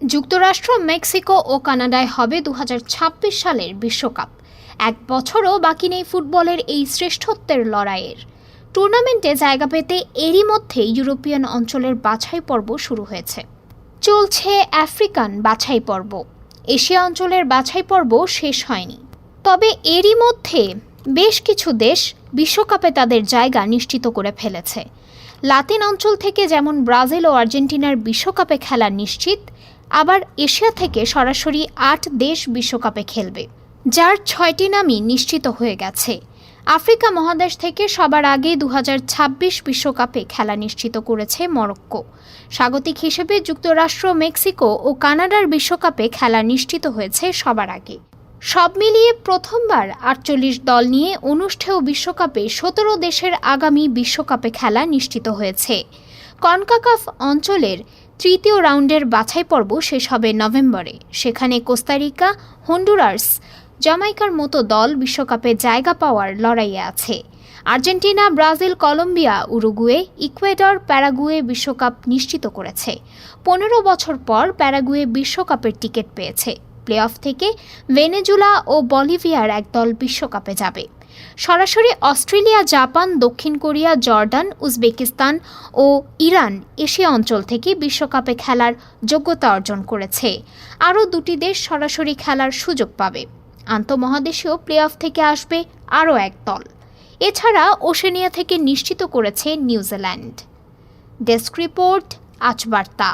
যুক্তরাষ্ট্র, মেক্সিকো ও কানাডায় হবে দু হাজার ছাব্বিশ সালের বিশ্বকাপ। এক বছরও বাকি নেই ফুটবলের এই শ্রেষ্ঠত্বের লড়াইয়ের। টুর্নামেন্টে জায়গা পেতে এরই মধ্যে ইউরোপিয়ান অঞ্চলের বাছাই পর্ব শুরু হয়েছে। চলছে আফ্রিকান বাছাই পর্ব। এশিয়া অঞ্চলের বাছাই পর্ব শেষ হয়নি। তবে এরই মধ্যে বেশ কিছু দেশ বিশ্বকাপে তাদের জায়গা নিশ্চিত করে ফেলেছে। লাতিন অঞ্চল থেকে যেমন ব্রাজিল ও আর্জেন্টিনার বিশ্বকাপে খেলা নিশ্চিত আবার এশিয়া থেকে সরাসরি আট দেশ বিশ্বকাপে খেলবে, যার ছয়টি নামই নিশ্চিত হয়ে গেছে। আফ্রিকা মহাদেশ থেকে সবার আগে দু বিশ্বকাপে খেলা নিশ্চিত করেছে মরক্কো। স্বাগতিক হিসেবে যুক্তরাষ্ট্র, মেক্সিকো ও কানাডার বিশ্বকাপে খেলা নিশ্চিত হয়েছে সবার আগে। সব মিলিয়ে প্রথমবার আটচল্লিশ দল নিয়ে অনুষ্ঠেয় বিশ্বকাপে সতেরো দেশের আগামী বিশ্বকাপে খেলা নিশ্চিত হয়েছে। কনকাকাফ অঞ্চলের তৃতীয় রাউন্ডের বাছাই পর্ব শেষ হবে নভেম্বরে। সেখানে কোস্তারিকা হন্ডুরাস জামাইকার মতো দল বিশ্বকাপে জায়গা পাওয়ার লড়াইয়ে আছে। Argentina, Brazil, Colombia, Uruguay, Ecuador, Paraguay বিশ্বকাপ নিশ্চিত করেছে। পনেরো বছর পর প্যারাগুয়ে বিশ্বকাপের টিকিট পেয়েছে। প্লে অফ থেকে ভেনেজুলা ও বলিভিয়ার একদল বিশ্বকাপে যাবে। সরাসরি অস্ট্রেলিয়া, জাপান, দক্ষিণ কোরিয়া, জর্ডান, উজবেকিস্তান ও ইরান এশিয়া অঞ্চল থেকে বিশ্বকাপে খেলার যোগ্যতা অর্জন করেছে। আরও দুটি দেশ সরাসরি খেলার সুযোগ পাবে। আন্তঃমহাদেশীয় প্লে অফ থেকে আসবে আরও এক দল। এছাড়া ওশেনিয়া থেকে নিশ্চিত করেছে নিউজিল্যান্ড। ডেস্ক রিপোর্ট, আজ বার্তা।